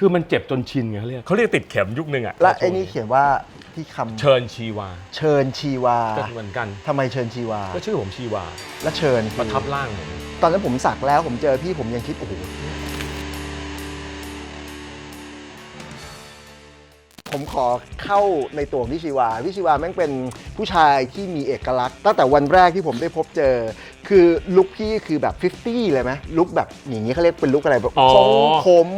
คือมันเจ็บจนชินไงเขาเรียกเขาเรียกติดเข็มยุคนึงอะและไอ้นี่เขียนว่าที่คำเชิญชีวาเชิญชีวาก็เหมือนกัน ทำไมเชิญชีวา ก็ชื่อผมชีวาและเชิญประทับร่างผมตอนนั้นผมสักแล้วผมเจอพี่ผมยังคิดโอ้โหผมขอเข้าในตัวของพี่ชีวาพี่ชีวาแม่งเป็นผู้ชายที่มีเอกลักษณ์ ตั้งแต่วันแรกที่ผมได้พบเจอ คือลุคพี่คือแบบ 50 เลยไหมลุคแบบอย่างนี้เขาเรียกเป็นลุคอะไรแบบอ๋อ ทรงผม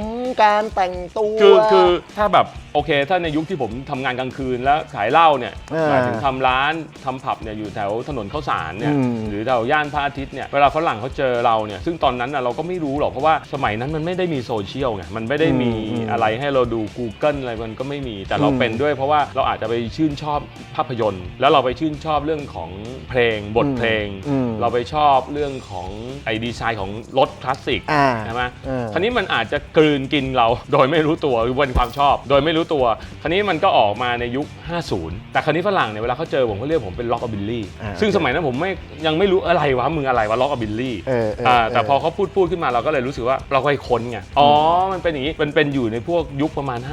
การแต่งตัว คือคือถ้าแบบโอเค ถ้าในยุคที่ผมทำงานกลางคืนแล้วขายเหล้าเนี่ยอ่าหมายถึงทำร้านทำผับเนี่ยอยู่แถวถนนข้าวสารเนี่ยอืมหรือแถวย่านพระอาทิตย์เนี่ยเวลาฝรั่งเขาเจอเราเนี่ยซึ่งตอนนั้นน่ะเราก็ไม่รู้หรอกเพราะว่าสมัยนั้นมันไม่ได้มีโซเชียลไงมันไม่ได้มีอืมอะไรให้เราดู Google อะไรมันก็ไม่มีแต่เราอืม เป็นด้วย เพราะว่าเราอาจจะไปชื่นชอบภาพยนตร์ แล้วเราไปชื่นชอบเรื่องของเพลงบทเพลง อืม เราไปชอบเรื่องของไอ้ดีไซน์ของรถคลาสสิกอ่าใช่ไหมเออ คราวนี้มันอาจจะกลืนกินเรา โดยไม่รู้ตัวหรือเป็นความชอบ โดยไม่รู้ตัว คราวนี้มันก็ออกมาในยุค 50 แต่คราวนี้ฝรั่งเนี่ยเวลาเขาเจอผมเขาเรียกผมเป็นล็อกอบิลลี่อ่าซึ่งสมัยนั้นผมไม่ยังไม่รู้อะไรวะมึงอะไรวะล็อกอบิลลี่เออเออเออ แต่พอเขาพูดพูดขึ้นมาเราก็เลยรู้สึกว่าเราก็ไปค้นไงอ๋อมันเป็นอย่างนี้มันเป็นอยู่ในพวกยุคประมาณ 50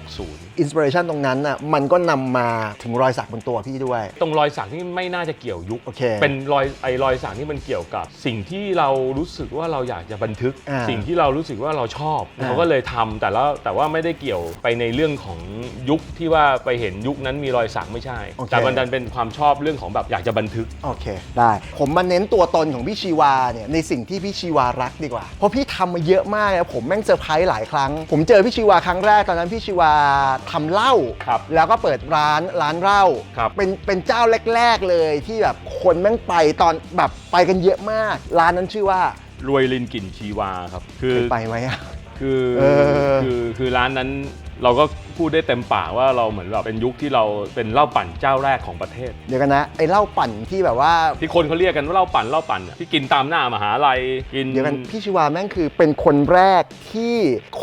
60 อินสปิเรชันตรงนั้นน่ะมันก็นำมาถึงรอยสักบนตัวพี่ด้วย ตรงรอยสักนี่ไม่น่าจะเกี่ยวยุคโอเคเป็นรอยไอรอยสักที่มันเกี่ยวกับสิ่งที่เรารู้สึกว่าเราอยากจะบันทึก อ่าสิ่งที่เรารู้สึกว่าเราชอบอ่าเขาก็เลยทำแต่แล้วแต่ว่าไม่ได้เกี่ยวไปในเรื่องของยุคที่ว่าไปเห็นยุคนั้นมีรอยสักไม่ใช่แต่มันดันเป็นความชอบเรื่องของแบบอยากจะบันทึก โอเค ได้ ผมมาเน้นตัวตนของพี่ชีวาเนี่ยในสิ่งที่พี่ชีวารักดีกว่า เพราะพี่ทำมาเยอะมากนะผมแม่งเซอร์ไพรส์หลายครั้ง ผมเจอพี่ชีวาครั้งแรกตอนนั้นพี่ชีวาทำเหล้าครับแล้วก็เปิดร้านร้านเหล้าครับ เป็นเป็นเจ้าแรก ๆเลยที่แบบคนแม่งไปตอนแบบไปกันเยอะมาก ร้านนั้นชื่อว่ารวยลินกลิ่นชีวาครับ คือเคยไปไหมอะ คือเออ คือคือร้านนั้นเราก็พูดได้เต็มปากว่าเราเหมือนแบบเป็นยุคที่เราเป็นเหล้าปั่นเจ้าแรกของประเทศ เดี๋ยวกันนะไอ้เหล้าปั่นที่แบบว่า ที่คนเขาเรียกกันว่าเหล้าปั่นเหล้าปั่นอะที่กินตามหน้ามหาลัยกิน เดี๋ยวกันพี่ชีวาแม่งคือเป็นคนแรกที่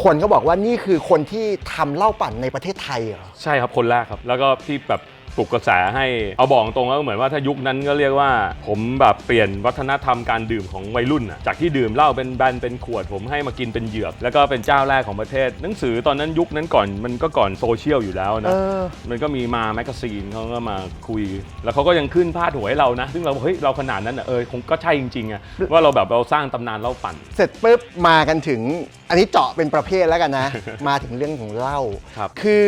คนก็บอกว่านี่คือคนที่ทำเหล้าปั่นในประเทศไทยเหรอ ใช่ครับคนแรกครับ แล้วก็ที่แบบ ปลุกกระแสให้เอาบอกตรงก็เหมือนว่าถ้ายุคนั้นก็เรียกว่า ผมแบบเปลี่ยนวัฒนธรรมการดื่มของวัยรุ่นอะจากที่ดื่มเหล้าเป็นแบนเป็นขวด ผมให้มากินเป็นเหยือกแล้วก็เป็นเจ้าแรกของประเทศ หนังสือตอนนั้นยุคนั้นก่อนมันก็ก่อนโซเชียลอยู่แล้วเอนะอมันก็มีมาแมกกาซีนเขาก็มาคุย แล้วเขาก็ยังขึ้นพาดหัวให้เรานะ ซึ่งเราบอกเฮ้ยเราขนาดนั้นอะเออคงก็ใช่จริงๆอะว่าเราแบบเราสร้างตำนานเหล้าปั่น เสร็จปุ๊บมากันถึงอันนี้เจาะเป็นประเภทแล้วกันนะ มาถึงเรื่องของเหล้าครับคือ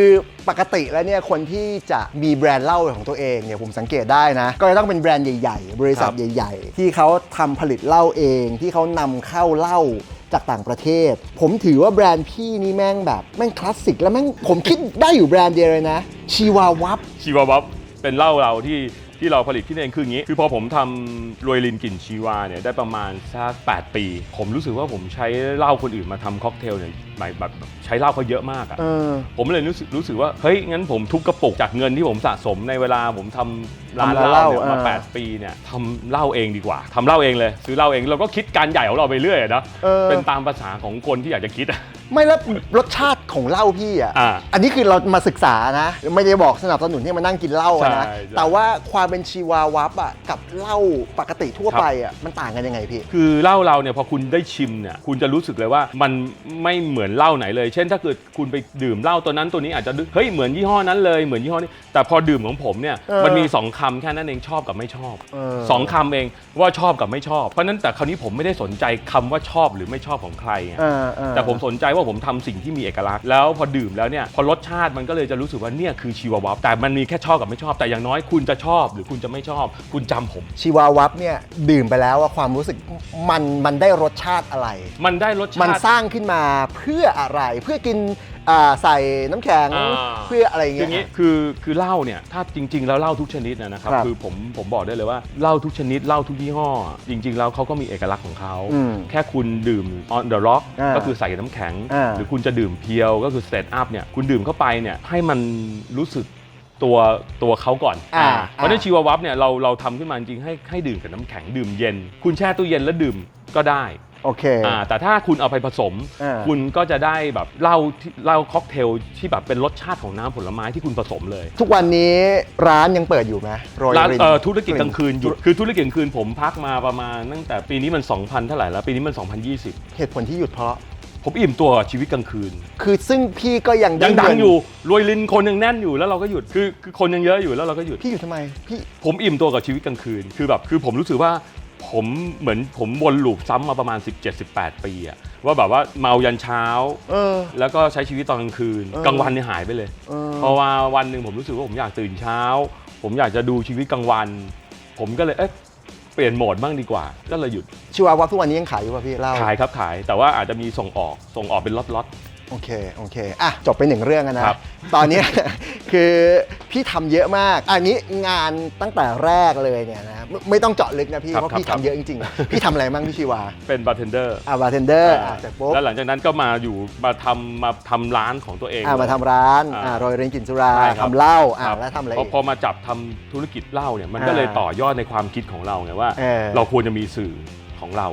ปกติแล้วเนี่ยคนที่จะมีแบรนด์เหล้าของตัวเองเนี่ยผมสังเกตได้นะ ก็จะต้องเป็นแบรนด์ใหญ่ ๆ บริษัทครับใหญ่ ๆ ที่เขาทำผลิตเหล้าเอง ที่เขานำเข้าเหล้าจากต่างประเทศ ผมถือว่าแบรนด์พี่นี่แม่งแบบแม่งคลาสสิกแล้วแม่งผมคิดได้อยู่แบรนด์เดียวเลยนะชีวาวับชีวาวับเป็นเหล้าเราที่ ที่เราผลิตขึ้นเองคืออย่างนี้ คือพอผมทำรวยลินกลิ่นชีวาเนี่ยได้ประมาณสัก8ปี ผมรู้สึกว่าผมใช้เหล้าคนอื่นมาทำค็อกเทลเนี่ยหมายแบบใช้เหล้าเขาเยอะมากอะ เออ ผมเลยรู้สึกรู้สึกว่าเฮ้ยงั้นผมทุบกระปุกจากเงินที่ผมสะสมในเวลาผมทำร้านทำร้านเหล้าเนี่ยเหล้ามา อ่า8 ปีเนี่ยทำเหล้าเองดีกว่าทำเหล้าเองเลย ซื้อเหล้าเองเราก็คิดการใหญ่ของเราไปเรื่อยอะนะเออ เป็นตามภาษาของคนที่อยากจะคิดอะ ไม่แล้วรสชาติของเหล้าพี่อะอ่าอันนี้คือเรามาศึกษานะ ไม่ได้บอกสนับสนุนให้มานั่งกินเหล้าอะนะ ใช่ใช่ แต่ว่าความเป็นชีวาวับอะกับเหล้าปกติทั่วไปอะมันต่างกันยังไงพี่ คือเหล้าเราเนี่ยพอคุณได้ชิมเนี่ยคุณจะรู้สึกเลยว่ามันไม่เหมือนเหล้าไหนเลย เช่นถ้าเกิดคุณไปดื่มเหล้าตัวนั้นตัวนี้อาจจะนึกเฮ้ยเหมือนยี่ห้อนั้นเลยเหมือนยี่ห้อนี้แต่พอดื่มของผมเนี่ยเออมันมีสองคำแค่นั้นเองชอบกับไม่ชอบเออ สองคำเองว่าชอบกับไม่ชอบเพราะฉะนั้นแต่คราวนี้ผมไม่ได้สนใจคำว่าชอบหรือไม่ชอบของใครไงเออเออ แต่ผมสนใจว่าผมทำสิ่งที่มีเอกลักษณ์แล้วพอดื่มแล้วเนี่ยพอรสชาติมันก็เลยจะรู้สึกว่าเนี่ยคือชีววับแต่มันมีแค่ชอบกับไม่ชอบแต่อย่างน้อยคุณจะชอบ หรือคุณจะไม่ชอบ คุณจำผม ชีวาวับเนี่ยดื่มไปแล้วว่าความรู้สึกมันมันได้รสชาติอะไร มันได้รสมันชาติสร้างขึ้นมาเพื่ออะไรเพื่อกิน อ่าใส่น้ำแข็งอ่า เพื่ออะไรคืออย่างเงี้นี้ยคือคือเหล้าเนี่ยถ้าจริง ๆ แล้วเหล้าทุกชนิดนะนะครับครับคือผมผมบอกได้เลยว่าเหล้าทุกชนิดเหล้าทุกยี่ห้อ จริง ๆ แล้วเขาก็มีเอกลักษณ์ของเขาอืมแค่คุณดื่ม on the rock อ่าก็คือใส่น้ำแข็ง อ่าหรือคุณจะดื่มเพียวก็คือ set up เนี่ยคุณดื่มเข้าไปเนี่ยให้มันรู้สึกตัวตัวเขาก่อนอ่าอ่าเพราะฉะนั้นชีววับเนี่ยเราเราทำขึ้นมาจริงๆให้ให้ดื่มกับน้ำแข็งดื่มเย็น คุณแช่ตู้เย็นแล้วดื่มก็ได้ โอเค อ่าแต่ถ้าคุณเอาไปผสม อ่า คุณก็จะได้แบบเหล้าที่เหล้าค็อกเทลที่แบบเป็นรสชาติของน้ำผลไม้ที่คุณผสมเลยทุกวันนี้ร้านยังเปิดอยู่ไหมโรยร้านริน เอ่อธุรกิจกลางคืนหยุดคือธุรกิจกลางคืนผมพักมาประมาณตั้งแต่ปีนี้มัน 2,000 เท่าไหร่แล้ว ปีนี้มัน 2020 เหตุผลที่หยุดเพราะผผมอิ่มตัวกับชีวิตกลางคืน คือซึ่งพี่ก็ยังไยังดังเนอยู่รวยลินคนยังแน่นอยู่แล้วเราก็หยุดคือคือคนยังเยอะอยู่แล้วเราก็หยุด พี่อยู่ทำไม พี่ ผมอิ่มตัวกับชีวิตกลางคืน คือแบบ คือผมรู้สึกว่า ผมเหมือนผมวนลูปซ้ำมาประมาณ 17-18 ปีอะว่าแบบว่าเมายันเช้า เออ แล้วก็ใช้ชีวิตตอนกลางคืน เออกลางวันเนี่ยหายไปเลย เออ เพราะว่าวันหนึ่งผมรู้สึกว่าผมอยากตื่นเช้า ผมอยากจะดูชีวิตกลางวัน ผมก็เลยเอ๊ะเปลี่ยนโหมดบ้างดีกว่า ก็เลยหยุดชิวาว่าทุกวันนี้ยังขายอยู่ป่ะพี่เล่าขายครับขาย แต่ว่าอาจจะมีส่งออกส่งออกเป็นล็อต โอเค โอเค อะ จบไปหนึ่งเรื่องอะนะ ครับตอนเนี้ย คือพี่ทำเยอะมาก อันนี้งานตั้งแต่แรกเลยเนี่ยนะ ไม่ไม่ต้องเจาะลึกนะพี่ ครับเพราะพี่ครับทำเยอะจริงๆอะพี่ทำอะไรบ้างพี่ชิวาๆเป็นบาร์เทนเดอร์อ่าบาร์เทนเดอร์อะเสร็จปุ๊บแล้วหลังจากนั้นก็มาอยู่มาทำมาทำร้านของตัวเอง อ่ามาทำร้านอ่า อ่าโรยเรนกลินสุราใช่ครับทำเหล้าอ่าครับแล้วทำอะไรพออีก พอมาจับทำธุรกิจเหล้าเนี่ยมันก็อ่าเลยต่อยอดในความคิดของเราไงว่า เออ เราควรจะมีสื่อของเรา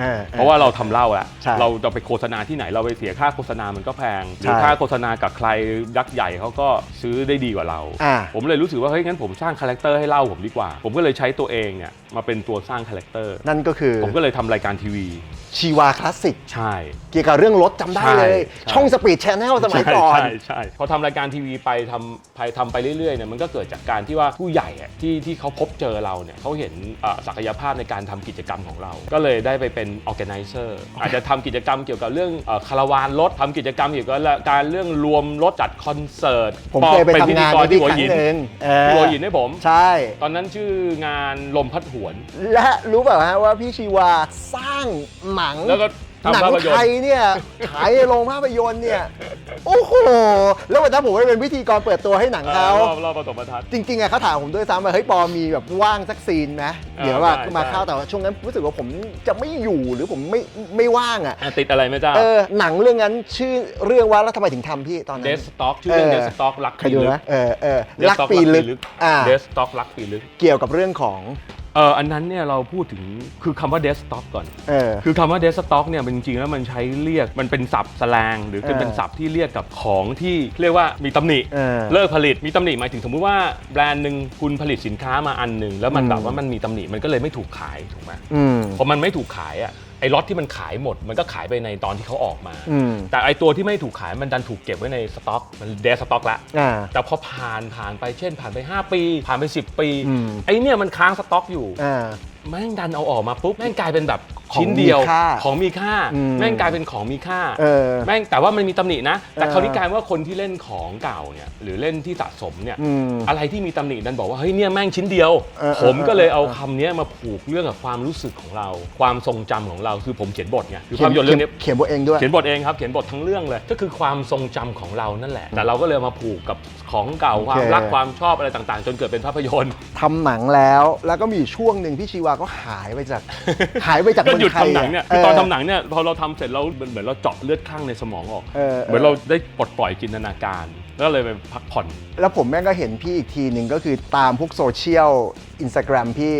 อ่เพราะว่าเราทำเหล้าอะใช่เราจะไปโฆษณาที่ไหนเราไปเสียค่าโฆษณามันก็แพงหรือใช่ค่าโฆษณากับใครยักษ์ใหญ่เขาก็ซื้อได้ดีกว่าเรา อ่า ผมเลยรู้สึกว่าเฮ้ยงั้นผมสร้างคาแรคเตอร์ให้เหล้าผมดีกว่า ผมก็เลยใช้ตัวเองเนี่ยมาเป็นตัวสร้างคาแรคเตอร์นั่นก็คือผมก็เลยทำรายการทีวี ชีวาคลาสสิกใช่ เกี่ยวกับเรื่องรถจำได้เลย ใช่ใช่ช่องสปีดชแนลสมัยก่อน ใช่ใช่ใช่พอทำรายการทีวีไปทำไปทำไปเรื่อยๆเนี่ยมันก็เกิดจากการที่ว่าผู้ใหญ่อะที่ที่เขาพบเจอเราเนี่ยเขาเห็นเอ่อศักยภาพในการทำกิจกรรมของเรา ก็เลยได้ไปเป็น organizer อาจจะทำกิจกรรมเกี่ยวกับเรื่องเอ่อคาราวานรถทำกิจกรรมเกี่ยวกับการเรื่องรวมรถจัดคอนเสิร์ตผมเคยไปป็ทำงานพิธีกรด้วยพี่ที่หัวครั้หิงนหนึ่งเออที่หัวหินให้ผม ใช่ ตอนนั้นชื่องานลมพัดหวน และรู้เปล่าฮะว่าพี่ชีวาสร้างหนังแล้วก็หนัทำภาพยนไทตยร์เนี่ยฉายในโรงภาพยนตร์เนี่ยโอ้โหแล้ววันนั้นผมได้เป็นพิธีกรเปิดตัวให้หนังเขา รอบรอบประสบทัศน์จริงๆอะเขาถามผมด้วยซ้ำว่าเฮ้ยปอมีแบบว่างสักซีนไหมเดี๋ยวว่าใช่มาใช่เข้าแต่ว่าช่วงนั้นรู้สึกว่าผมจะไม่อยู่หรือผมไม่ไม่ว่างอะอะติดอะไรไหม่จ้า เออหนังเรื่องนั้นชื่อเรื่องว่าแล้วทำไมถึงทำพี่ตอนนั้เดนสต็อกชื่อเรื่องเอเดอ สต็อกรักเคยดูไหมเออเออ Death รัก Stock ปีลึกอ่าเดสต็อกรักปีลึก เกี่ยวกับเรื่องของ เอออันนั้นเนี่ยเราพูดถึงคือคำว่าเดสต็อกก่อน เออ คือคำว่าเดสต็อกเนี่ยมันจริงๆแล้วมันใช้เรียกมันเป็นศัพท์แสลงหรือเป็นเออเป็นศัพท์ที่เรียกกับของที่เรียกว่ามีตำหนิเออเลิกผลิตมีตำหนิหมายถึงสมมุติว่าแบรนด์หนึ่งคุณผลิตสินค้ามาอันหนึ่งแล้วมันอืม แบบว่ามันมีตำหนิมันก็เลยไม่ถูกขายถูกไหมอืม พอมันไม่ถูกขายอะ ไอ้ล็อตที่มันขายหมด มันก็ขายไปในตอนที่เขาออกมา อืมแต่ไอ้ตัวที่ไม่ถูกขายมันดันถูกเก็บไว้ในสต็อก มันเดสต็อกละ อ่า แต่พอผ่านผ่านไปเช่นผ่านไป 5 ปี ผ่านไป 10 ปี อืม ไอ้เนี่ยมันค้างสต็อกอยู่ อ่า แม่งดันเอาออกมาปุ๊บแม่งกลายเป็นแบบของ ชิ้นเดียวมีค่าของมีค่าอืมแม่งกลายเป็นของมีค่าเออแม่งแต่ว่ามันมีตำหนินะ แต่เออคราวนี้กลายว่าคนที่เล่นของเก่าเนี่ยหรือเล่นที่สะสมเนี่ยอืมอะไรที่มีตำหนิดันบอกว่าเฮ้ยเนี่ยแม่งชิ้นเดียวเออเออผมก็เลยเอาเออคำเนี้ยมาผูกเรื่องกับความรู้สึกของเรา ความทรงจำของเราคือผมเขียนบทไงคือภาพยนตร์เรื่องนี้เขียนบทเองด้วยเขียนบทเองครับเขียนบททั้งเรื่องเลย ก็คือความทรงจำของเรานั่นแหละ แต่เราก็เลยเอามาผูกกับของเก่าโอเคความรักความชอบอะไรต่างๆ จนเกิดเป็นภาพยนตร์ทำหนังแล้วแล้วก็มีอยู่ช่วงหนึ่งพี่ชีวาก็หายไปจากหายไปจากก็เมืองหยุดไทยทำหนังเนี่ยะคือตอนทำหนังเนี่ยพอเราทำเสร็จแล้วเหมือนเหมือนเราเจาะเลือดข้างในสมองออกเออเหมือนเราได้ปลดปล่อยจินตนาการ แล้วเลยไปพักผ่อน แล้วผมแม่งก็เห็นพี่อีกทีหนึ่งก็คือตามพวกโซเชียล อินสตาแกรมพี่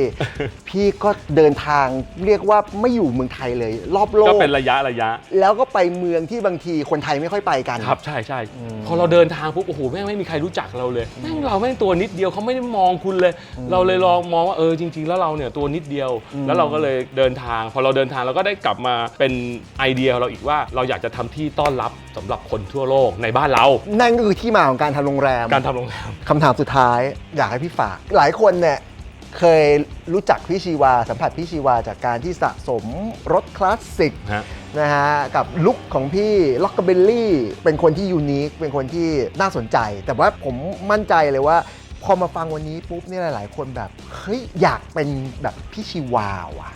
พี่ก็เดินทางเรียกว่าไม่อยู่เมืองไทยเลย รอบโลก็ก เป็นระยะระยะ แล้วก็ไปเมืองที่บางทีคนไทยไม่ค่อยไปกัน ครับใช่ใช่พอเราเดินทางปุ๊บโอ้โหแม่งไม่มีใครรู้จักเราเลยแม่งเราแม่งตัวนิดเดียวเขาไม่ได้มองคุณเลย เราเลยลองมองว่าเออจริง ๆ แล้วเราเนี่ยตัวนิดเดียว แล้วเราก็เลยเดินทาง พอเราเดินทางเราก็ได้กลับมาเป็นไอเดียของเราอีกว่าเราอยากจะทำที่ต้อนรับสำหรับคนทั่วโลกในบ้านเรา นั่นก็คือที่มาของการทำโรงแรม การทำโรงแรม คำถามสุดท้ายอยากให้พี่ฝาก หลายคนเนี่ย เคยรู้จักพี่ชีวา สัมผัสพี่ชีวาจากการที่สะสมรถคลาสสิกฮะ นะฮะกับลุคของพี่ล็อกเกเบลลี่ เป็นคนที่ยูนิคเป็นคนที่น่าสนใจ แต่ว่าผมมั่นใจเลยว่า พอมาฟังวันนี้ปุ๊บเนี่ยหลาย ๆ คนแบบเฮ้ยอยากเป็นแบบพี่ชีวาว่ะ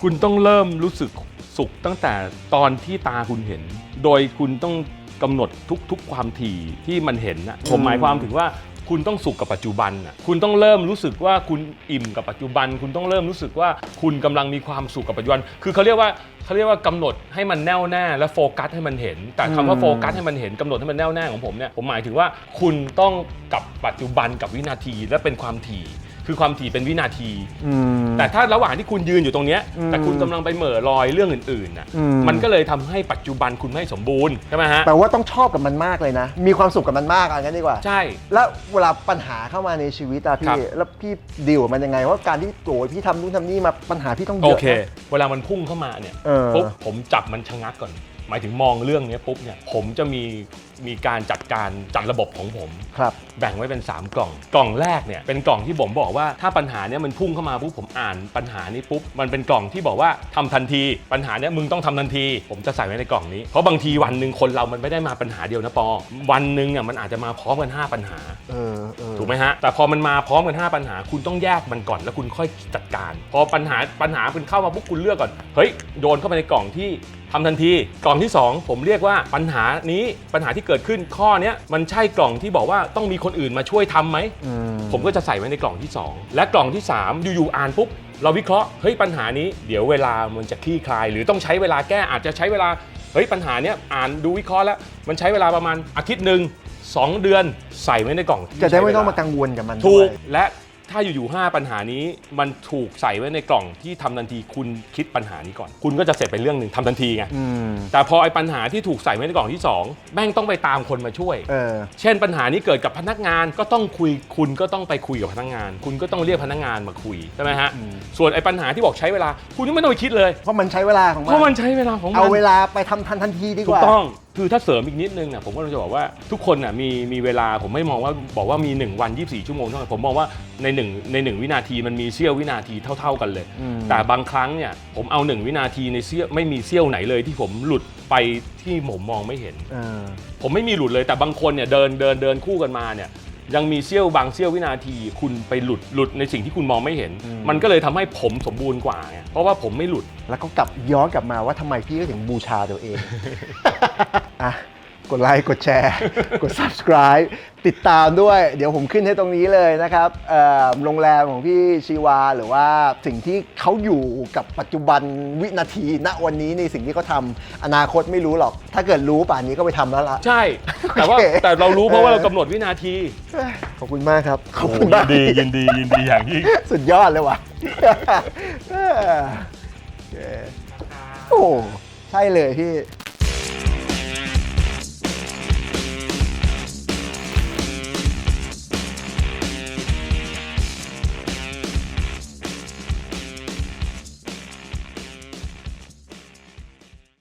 คุณต้องเริ่มรู้สึกสุขตั้งแต่ตอนที่ตาคุณเห็น โดยคุณต้องกำหนดทุกๆ ความถี่ที่มันเห็นนะผมหมายความถึงว่า คุณต้องสุขกับปัจจุบันน่ะคุณต้องเริ่มรู้สึกว่าคุณอิ่มกับปัจจุบัน คุณต้องเริ่มรู้สึกว่าคุณกำลังมีความสุขกับปัจจุบัน คือเขาเรียกว่าเขาเรียกว่ากำหนดให้มันแน่วแน่และโฟกัสให้มันเห็น แต่คำว่าอืมโฟกัสให้มันเห็นกำหนดให้มันแน่วแน่ของผมเนี่ยผมหมายถึงว่าคุณต้องกับปัจจุบันกับวินาทีและเป็นความถี่ คือความถี่เป็นวินาที อืม แต่ถ้าระหว่างที่คุณยืนอยู่ตรงเนี้ยอืมแต่คุณกำลังไปเหม่อลอยเรื่องอื่นๆน่ะอืม มันก็เลยทำให้ปัจจุบันคุณไม่สมบูรณ์ใช่ไหมฮะแปลว่าต้องชอบกับมันมากเลยนะ มีความสุขกับมันมากเอันนั้นดีกว่า ใช่ แล้วเวลาปัญหาเข้ามาในชีวิตอะครัพี่ บ แล้วพี่ดีลกับมันยังไง ว่าการที่โกรธพี่ทำนู่นทำนี่มาปัญหาพี่ต้องเยโออะ เคนะเวลามันพุ่งเข้ามาเนี่ยเออ ปุ๊บผมจับมันชะงักก่อน หมายถึงมองเรื่องเนี้ยปุ๊บเนี่ยผมจะมีมีการจัดการจัดระบบของผม ครับ แบ่งไว้เป็น 3 กล่อง กล่องแรกเนี่ยเป็นกล่องที่ผมบอกว่าถ้าปัญหาเนี้ยมันพุ่งเข้ามาปุ๊บผมอ่านปัญหานี้ปุ๊บมันเป็นกล่องที่บอกว่าทำทันทีปัญหาเนี้ยมึงต้องทำทันที ผมจะใส่ไว้ในกล่องนี้เพราะบางทีวันหนึ่งคนเรามันไม่ได้มาปัญหาเดียวนะปอวันหนึ่งอะมันอาจจะมาพร้อมกัน5ปัญหา เออเออถูกไหมฮะ แต่พอมันมาพร้อมกัน 5 ปัญหา คุณต้องแยกมันก่อนแล้วคุณค่อยจัดการ พอปัญหาปัญหาคุณเข้ามาปุ๊บคุณเลือกก่อน เฮ้ย โยนเข้าไปในกล่องที่ ทำทันที กล่องที่ 2 ผมเรียกว่าปัญหานี้ปัญหาที่เกิดขึ้นข้อเนี้ยมันใช่กล่องที่บอกว่าต้องมีคนอื่นมาช่วยทำไหมอืมผมก็จะใส่ไว้ในกล่องที่ 2 และกล่องที่ 3 อยู่ๆอ่านปุ๊บเราวิเคราะห์เฮ้ยปัญหานี้เดี๋ยวเวลามันจะคลี่คลาย หรือต้องใช้เวลาแก้อาจจะใช้เวลาเฮ้ยปัญหาเนี้ยอ่านดูวิเคราะห์แล้ว มันใช้เวลาประมาณอาทิตย์หนึ่งสองเดือนใส่ไว้ในกล่องที่จะได้ไม่ใช้เวลต้องมากังวลกับมันถูด้วกยและ ถ้าอยู่ๆ5ปัญหานี้มันถูกใส่ไว้ในกล่องที่ทำทันทีคุณคิดปัญหานี้ก่อน คุณก็จะเสร็จไปเรื่องหนึ่งทำทันทีไงอืมแต่พอไอ้ปัญหาที่ถูกใส่ไว้ในกล่องที่สองแม่งต้องไปตามคนมาช่วย เออ เช่นปัญหานี้เกิดกับพนักงานก็ต้องคุยคุณก็ต้องไปคุยกับพนักงาน คุณก็ต้องเรียกพนักงานมาคุยใช่ไหมฮะอืมส่วนไอ้ปัญหาที่บอกใช้เวลา คุณก็ไม่ต้องไปคิดเลย เพราะมันใช้เวลาของเพมันราะมันใช้เวลาของมันเอาเวลาไปทำทันทันทีดีกถูว่ากต้อง คือถ้าเสริมอีกนิดนึงน่ะผมก็จะบอกว่าทุกคนน่ะมีมีเวลาผมไม่มองว่าบอกว่ามี 1 วัน 24 ชั่วโมงเท่านั้นผมมองว่าใน1ใน 1 วินาทีมันมีเสี้ยววินาทีเท่า ๆกันเลยอืมแต่บางครั้งเนี่ยผมเอา 1 วินาทีในเสี้ยวไม่มีเสี้ยวไหนเลยที่ผมหลุดไปที่ผมมองไม่เห็นเออผมไม่มีหลุดเลยแต่บางคนเนี่ยเดินเดินเดินคู่กันมาเนี่ย ยังมีเสี้ยวบางเสี้ยววินาที คุณไปหลุดหลุดในสิ่งที่คุณมองไม่เห็น อืม มันก็เลยทำให้ผมสมบูรณ์กว่าไงเพราะว่าผมไม่หลุด แล้วก็กลับย้อนกลับมาว่าทำไมพี่ก็ถึงบูชาตัวเอง อะ กดไลค์กดแชร์ กด subscribe ติดตามด้วย เดี๋ยวผมขึ้นให้ตรงนี้เลยนะครับเอ่อโรงแรมของพี่ชีวาหรือว่าสิ่งที่เขาอยู่กับปัจจุบันวินาทีณวันนี้ในสิ่งที่เขาทำอนาคตไม่รู้หรอก ถ้าเกิดรู้ป่านนี้ก็ไปทำแล้วล่ะ ใช่ แต่ว่าโอเคแต่เรารู้เพราะว่าเออเรากำหนดวินาที ขอบคุณมากครับขอบคุณมากยินดียินดียินดีอย่างยิ่งสุดยอดเลยว่ะเออโอเคโอ้ใช่เลยพี่